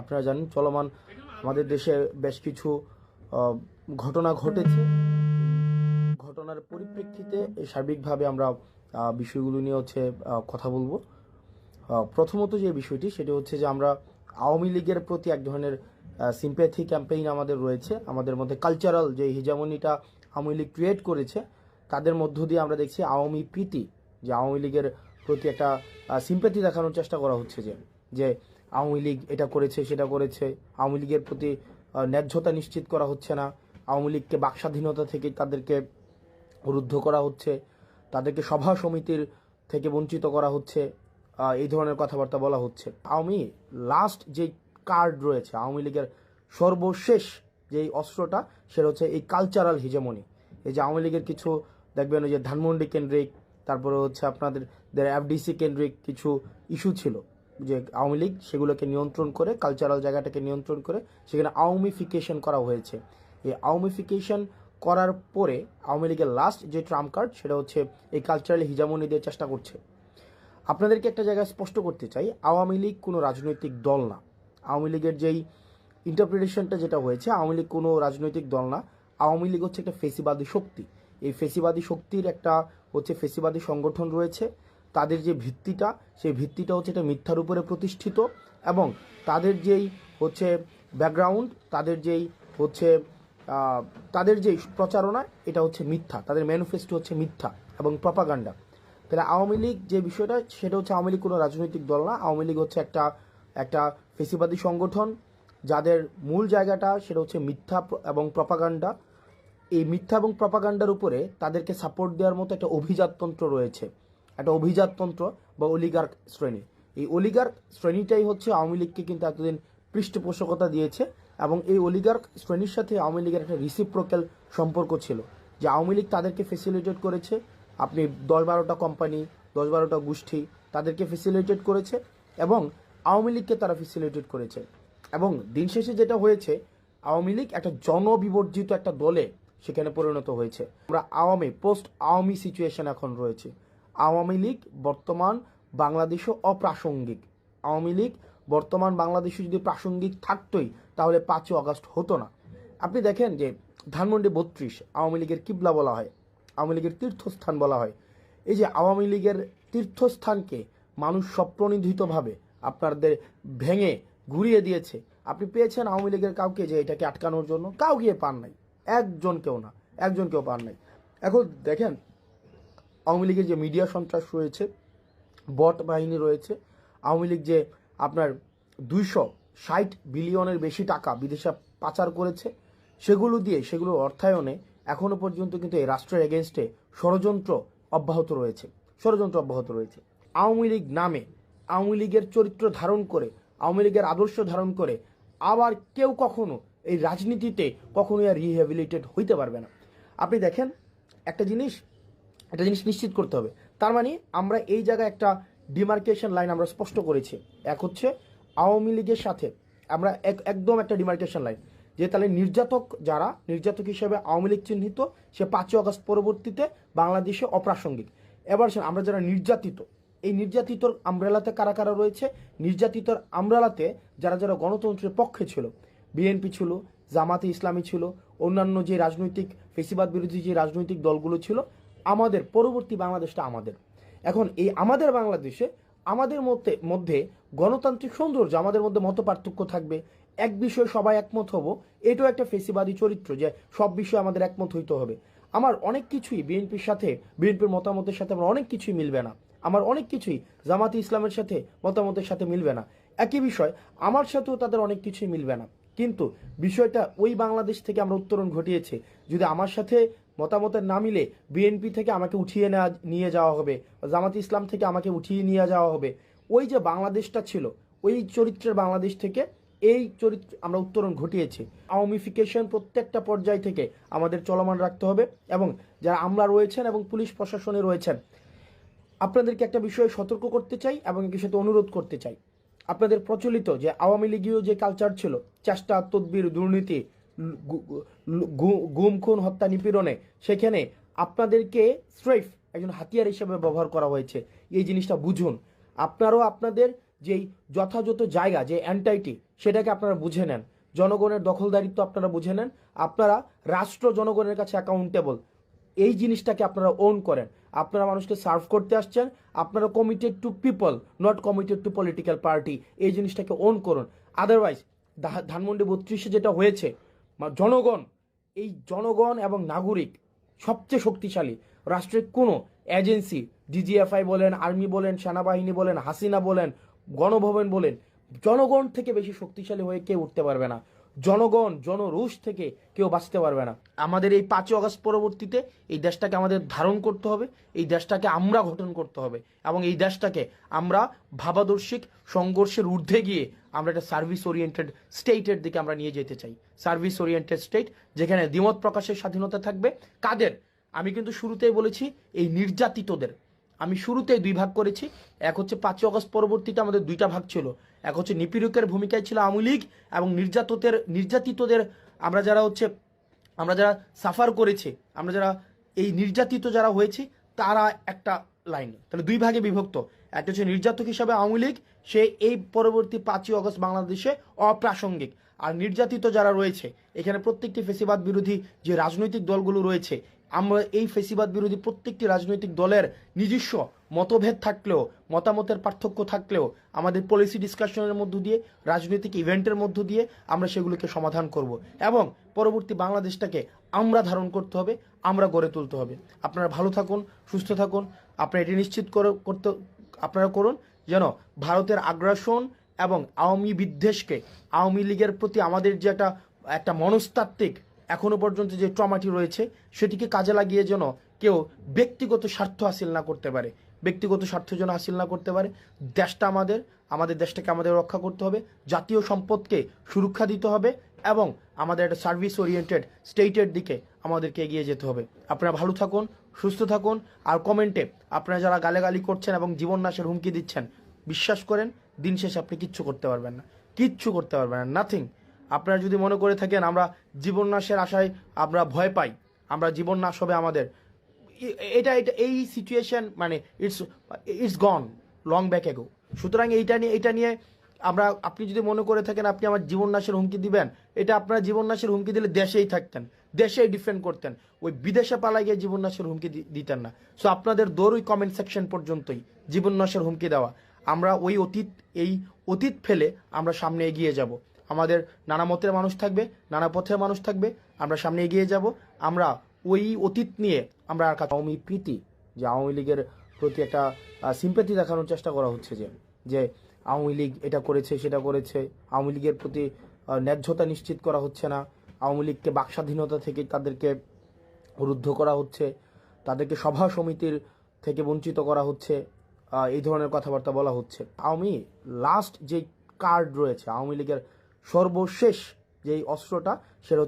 আপনারা জানেন চলমান আমাদের দেশে বেশ কিছু ঘটনা ঘটেছে। ঘটনার পরিপ্রেক্ষিতে সার্বিকভাবে আমরা বিষয়গুলো নিয়ে হচ্ছে কথা বলব। প্রথমত যে বিষয়টি, সেটি হচ্ছে যে আমরা আওয়ামী লীগের প্রতি এক ধরনের সিম্প্যাথি ক্যাম্পেইন আমাদের রয়েছে। আমাদের মধ্যে কালচারাল যে হিজামনিটা আওয়ামী লীগ ক্রিয়েট করেছে, তাদের মধ্য দিয়ে আমরা দেখছি আওয়ামী প্রীতি, যে আওয়ামী লীগের প্রতি একটা সিম্প্যাথি দেখানোর চেষ্টা করা হচ্ছে যে যে আওয়ামী লীগ এটা করেছে, সেটা করেছে। আওয়ামী লীগের প্রতি ন্যায্যতা নিশ্চিত করা হচ্ছে না। আওয়ামী লীগকে বাকস্বাধীনতা থেকে তাদেরকে রুদ্ধ করা হচ্ছে। তাদেরকে সভা সমিতির থেকে বঞ্চিত করা হচ্ছে। এই ধরনের কথাবার্তা বলা হচ্ছে। আওয়ামী লাস্ট যে কার্ড রয়েছে, আওয়ামী লীগের সর্বশেষ যেই অস্ত্রটা, সেটা হচ্ছে এই কালচারাল হিজেমনি এই যে আওয়ামী লীগের কিছু, দেখবেন ওই যে ধানমন্ডি কেন্দ্রিক, তারপরে হচ্ছে আপনাদের এফডিসি কেন্দ্রিক কিছু ইস্যু ছিল। যে আওয়ামী লীগ সেগুলোকে নিয়ন্ত্রণ করে কালচারাল জায়গাটাকে নিয়ন্ত্রণ করে, সেখানে আওয়ামীফিকেশন করা হয়েছে। এই আওয়ামীফিকেশন করার পরে আওয়ামী লীগের লাস্ট যে ট্রাম্প কার্ড সেটা হচ্ছে এই কালচারাল হিজামনি দিয়ে চেষ্টা করছে। আপনাদেরকে একটা জায়গায় স্পষ্ট করতে চাই, আওয়ামী লীগ কোনো রাজনৈতিক দল না। আওয়ামী লীগের যেই ইন্টারপ্রিটেশনটা যেটা হয়েছে, আওয়ামী লীগ কোনো রাজনৈতিক দল না। আওয়ামী লীগ হচ্ছে একটা ফেসিবাদী শক্তি। এই ফেসিবাদী শক্তির একটা হচ্ছে ফেসিবাদী সংগঠন রয়েছে। তাদের যে ভিত্তিটা, সেই ভিত্তিটা হচ্ছে এটা মিথ্যার উপরে প্রতিষ্ঠিত এবং তাদের যেই হচ্ছে ব্যাকগ্রাউন্ড তাদের যেই হচ্ছে তাদের যেই প্রচারণা, এটা হচ্ছে মিথ্যা। তাদের ম্যানিফেস্টো হচ্ছে মিথ্যা এবং প্রপাগান্ডা তাহলে আওয়ামী লীগ যে বিষয়টা, সেটা হচ্ছে আওয়ামী লীগ কোনো রাজনৈতিক দল না। আওয়ামী লীগ হচ্ছে একটা একটা ফেসিবাদী সংগঠন, যাদের মূল জায়গাটা সেটা হচ্ছে মিথ্যা এবং প্রপাগান্ডা এই মিথ্যা এবং প্রপাগান্ডার উপরে তাদেরকে সাপোর্ট দেওয়ার মতো একটা অভিজাততন্ত্র রয়েছে। একটা অভিজাততন্ত্র বা অলিগার্ক শ্রেণি। এই অলিগার্ক শ্রেণীটাই হচ্ছে আওয়ামী লীগকে কিন্তু এতদিন পৃষ্ঠপোষকতা দিয়েছে এবং এই অলিগার্ক শ্রেণির সাথে আওয়ামী লীগের একটা রিসিপ্রোক্যাল সম্পর্ক ছিল যে আওয়ামী লীগ তাদেরকে ফেসিলিটেট করেছে। আপনি দশ বারোটা কোম্পানি দশ বারোটা গোষ্ঠী তাদেরকে ফেসিলিটেট করেছে এবং আওয়ামী লীগকে তারা ফেসিলিটেট করেছে। এবং দিন শেষে যেটা হয়েছে, আওয়ামী লীগ একটা জনবিবর্জিত একটা দলে সেখানে পরিণত হয়েছে। আমরা আওয়ামী পোস্ট আওয়ামী সিচুয়েশন এখন রয়েছে। আওয়ামী লীগ বর্তমান বাংলাদেশও অপ্রাসঙ্গিক। আওয়ামী লীগ বর্তমান বাংলাদেশে যদি প্রাসঙ্গিক থাকতোই, তাহলে পাঁচই অগস্ট হতো না। আপনি দেখেন যে ধানমন্ডি বত্রিশ, আওয়ামী লীগের কিবলা বলা হয়, আওয়ামী লীগের তীর্থস্থান বলা হয়। এই যে আওয়ামী লীগের তীর্থস্থানকে মানুষ স্বপ্রনিধিতভাবে আপনাদের ভেঙে ঘুরিয়ে দিয়েছে, আপনি পেয়েছেন আওয়ামী লীগের কাউকে যে এটাকে আটকানোর জন্য? কাউ গিয়ে পান নাই। একজন কেউ না, একজন কেউ পান নাই। এখন দেখেন আওয়ামী লীগের যে মিডিয়া সন্ত্রাস রয়েছে, বট বাহিনী রয়েছে, আওয়ামী লীগ যে আপনার দুইশো ষাট বিলিয়নের বেশি টাকা বিদেশে পাচার করেছে, সেগুলো দিয়ে, সেগুলো অর্থায়নে এখনও পর্যন্ত কিন্তু এই রাষ্ট্রের এগেনস্টে ষড়যন্ত্র অব্যাহত রয়েছে, ষড়যন্ত্র অব্যাহত রয়েছে। আওয়ামী লীগ নামে আওয়ামী লীগের চরিত্র ধারণ করে, আওয়ামী লীগের আদর্শ ধারণ করে আবার কেউ কখনো এই রাজনীতিতে কখনোই আর রিহ্যাবিলিটেড হইতে পারবে না। আপনি দেখেন একটা জিনিস একটা জিনিস নিশ্চিত করতে হবে। তার মানে আমরা এই জায়গায় একটা ডিমার্কেশন লাইন আমরা স্পষ্ট করেছি। এক হচ্ছে আওয়ামী লীগের সাথে আমরা এক, একদম একটা ডিমার্কেশন লাইন যে তাহলে নির্যাতক যারা, নির্যাতক হিসেবে আওয়ামী লীগ চিহ্নিত, সে পাঁচই আগস্ট পরবর্তীতে বাংলাদেশে অপ্রাসঙ্গিক। এবার আমরা যারা নির্যাতিত, এই নির্যাতিতর আমব্রেলাতে কারা কারা রয়েছে? নির্যাতিতর আমব্রেলাতে যারা যারা গণতন্ত্রের পক্ষে ছিল, বিএনপি ছিল, জামাতে ইসলামী ছিল, অন্যান্য যে রাজনৈতিক, ফেসিবাদ বিরোধী যে রাজনৈতিক দলগুলো ছিল আমাদের, পরবর্তী বাংলাদেশটা আমাদের। এখন এই আমাদের বাংলাদেশে আমাদের মধ্যে মধ্যে গণতান্ত্রিক সৌন্দর্য, আমাদের মধ্যে মত পার্থক্য থাকবে। এক বিষয়ে সবাই একমত হব, এটাও একটা ফেসিবাদী চরিত্র যে সব বিষয়ে আমাদের একমত হইতে হবে। আমার অনেক কিছুই বিএনপির সাথে, বিএনপির মতামতের সাথে আমার অনেক কিছুই মিলবে না। আমার অনেক কিছুই জামাতি ইসলামের সাথে মতামতের সাথে মিলবে না। একই বিষয়, আমার সাথেও তাদের অনেক কিছুই মিলবে না। কিন্তু বিষয়টা ওই বাংলাদেশ থেকে আমরা উত্তরণ ঘটিয়েছে। যদি আমার সাথে মতামতের না মিলে বিএনপি থেকে আমাকে উঠিয়ে নেওয়া নিয়ে যাওয়া হবে। জামাত ইসলাম থেকে আমাকে উঠিয়ে নিয়ে যাওয়া হবে। ওই যে বাংলাদেশটা ছিল, ওই চরিত্রের বাংলাদেশ থেকে এই চরিত্র আমরা উত্তরণ ঘটিয়েছি। আওয়ামিফিকেশন প্রত্যেকটা পর্যায় থেকে আমাদের চলমান রাখতে হবে এবং যারা আমরা রয়েছেন এবং পুলিশ প্রশাসনে রয়েছেন, আপনাদেরকে একটা বিষয়ে সতর্ক করতে চাই এবং একই সাথে অনুরোধ করতে চাই। আপনাদের প্রচলিত যে আওয়ামী লীগীয় যে কালচার ছিল, চেষ্টা, তদবির, দুর্নীতি গুম, খুন, হত্যা, নিপীড়নে, সেখানে আপনাদেরকে স্ট্রেফ একজন হাতিয়ার হিসেবে ব্যবহার করা হয়েছে। এই জিনিসটা বুঝুন। আপনারাও আপনাদের যেই যথাযথ জায়গা, যে অ্যান্টাইটি সেটাকে আপনারা বুঝে নেন। জনগণের দখলদারিত্ব আপনারা বুঝে নেন। আপনারা রাষ্ট্র জনগণের কাছে অ্যাকাউন্টেবল এই জিনিসটাকে আপনারা ওন করেন। আপনারা মানুষকে সার্ভ করতে আসছেন। আপনারা committed to people not committed to political party এই জিনিসটাকে ওন করুন। আদারওয়াইজ ধানমন্ডি বত্রিশে যেটা হয়েছে জনগণ, এই জনগণ এবং নাগরিক সবচেয়ে শক্তিশালী। রাষ্ট্রের কোনো এজেন্সি, ডিজিএফআই বলেন, আর্মি বলেন, সেনাবাহিনী বলেন, হাসিনা বলেন, গণভবন বলেন, জনগণ থেকে বেশি শক্তিশালী হয়ে কেউ উঠতে পারবে না। জনগণ জনরুষ থেকে কেউ বাঁচতে পারবে না। আমাদের এই পাঁচই অগস্ট পরবর্তীতে এই দেশটাকে আমাদের ধারণ করতে হবে, এই দেশটাকে আমরা গঠন করতে হবে এবং এই দেশটাকে আমরা ভাবাদর্শিক সংঘর্ষের ঊর্ধ্বে গিয়ে আমরা একটা সার্ভিস ওরিয়েন্টেড স্টেটের দিকে আমরা নিয়ে যেতে চাই। সার্ভিস ওরিয়েন্টেড স্টেট যেখানে দ্বিমত প্রকাশের স্বাধীনতা থাকবে। কাদের? আমি কিন্তু শুরুতেই বলেছি, এই নির্যাতিতদের। আমি শুরুতেই দুই ভাগ করেছি। এক হচ্ছে পাঁচই অগস্ট পরবর্তীতে আমাদের দুইটা ভাগ ছিল। এক হচ্ছে নিপীড়কের ভূমিকায় ছিল আওয়ামী লীগ এবং নির্যাততের নির্যাতিতদের আমরা যারা হচ্ছে আমরা যারা সাফার করেছি, আমরা যারা এই নির্যাতিত যারা হয়েছে, তারা একটা লাইন। তাহলে দুই ভাগে বিভক্ত। একটা হচ্ছে নির্যাতক হিসাবে আওয়ামী লীগ, সে এই পরবর্তী পাঁচই অগস্ট বাংলাদেশে অপ্রাসঙ্গিক। আর নির্যাতিত যারা রয়েছে, এখানে প্রত্যেকটি ফেসিবাদ বিরোধী যে রাজনৈতিক দলগুলো রয়েছে আমরা এই ফেসিবাদ বিরোধী প্রত্যেকটি রাজনৈতিক দলের নিজস্ব মতভেদ থাকলেও, মতামতের পার্থক্য থাকলেও, আমাদের পলিসি ডিসকাশনের মধ্য দিয়ে, রাজনৈতিক ইভেন্টের মধ্য দিয়ে আমরা সেগুলোকে সমাধান করব এবং পরবর্তী বাংলাদেশটাকে আমরা ধারণ করতে হবে, আমরা গড়ে তুলতে হবে। আপনারা ভালো থাকুন, সুস্থ থাকুন, আপনারা এটি নিশ্চিত করে- করতে, আপনারা করুন যেন ভারতের আগ্রাসন এবং আওয়ামী বিদ্বেষকে, আওয়ামী লীগের প্রতি আমাদের যে একটা একটা মনস্তাত্ত্বিক এখনও পর্যন্ত যে ট্রমাটি রয়েছে, সেটিকে কাজে লাগিয়ে যেন কেউ ব্যক্তিগত স্বার্থ হাসিল না করতে পারে। ব্যক্তিগত স্বার্থ যেন হাসিল না করতে পারে। দেশটা আমাদের আমাদের দেশটাকে আমাদের রক্ষা করতে হবে। জাতীয় সম্পদকে সুরক্ষা দিতে হবে এবং আমাদের একটা সার্ভিস ওরিয়েন্টেড স্টেটের দিকে আমাদেরকে এগিয়ে যেতে হবে। আপনারা ভালো থাকুন, সুস্থ থাকুন, আর কমেন্টে আপনারা যারা গালাগালি করছেন এবং জীবন নাশের হুমকি দিচ্ছেন, বিশ্বাস করেন, দিন শেষে আপনি কিচ্ছু করতে পারবেন না। কিচ্ছু করতে পারবেন না নাথিং আপনারা যদি মনে করে থাকেন আমরা জীবন নাশের আশায় আমরা ভয় পাই, আমরা জীবন নাশ হবে আমাদের। এটা এটা, এই সিচুয়েশন মানে it's it's gone long back ago সুতরাং এইটা নিয়ে এটা নিয়ে আমরা, আপনি যদি মনে করে থাকেন আপনি আমার জীবন নাশের হুমকি দিবেন, এটা আপনারা জীবন নাশের হুমকি দিলে দেশেই থাকতেন, দেশেই ডিফেন্ড করতেন। ওই বিদেশে পালাই গিয়ে জীবন নাশের হুমকি দিতেন না। সো আপনাদের দৌড় ওই কমেন্ট সেকশন পর্যন্তই জীবন নাশের হুমকি দেওয়া। আমরা ওই অতীত, এই অতীত ফেলে আমরা সামনে এগিয়ে যাব। আমাদের নানা মতের মানুষ থাকবে, নানা পথের মানুষ থাকবে। আমরা সামনে এগিয়ে যাব। আমরা ওই অতীত নিয়ে আমরা আর আওয়ামী প্রীতি, যে আওয়ামী লীগের প্রতি একটা সিম্পেথি দেখানোর চেষ্টা করা হচ্ছে যে যে আওয়ামী লীগ এটা করেছে, সেটা করেছে। আওয়ামী লীগের প্রতি ন্যায্যতা নিশ্চিত করা হচ্ছে না। আওয়ামী লীগকে বাকস্বাধীনতা থেকে তাদেরকে রুদ্ধ করা হচ্ছে। তাদেরকে সভা সমিতির থেকে বঞ্চিত করা হচ্ছে। এই ধরনের কথাবার্তা বলা হচ্ছে। আওয়ামী লাস্ট যে কার্ড রয়েছে, আওয়ামী লীগের সর্বশেষ যেই অস্ত্রটা সেটা হচ্ছে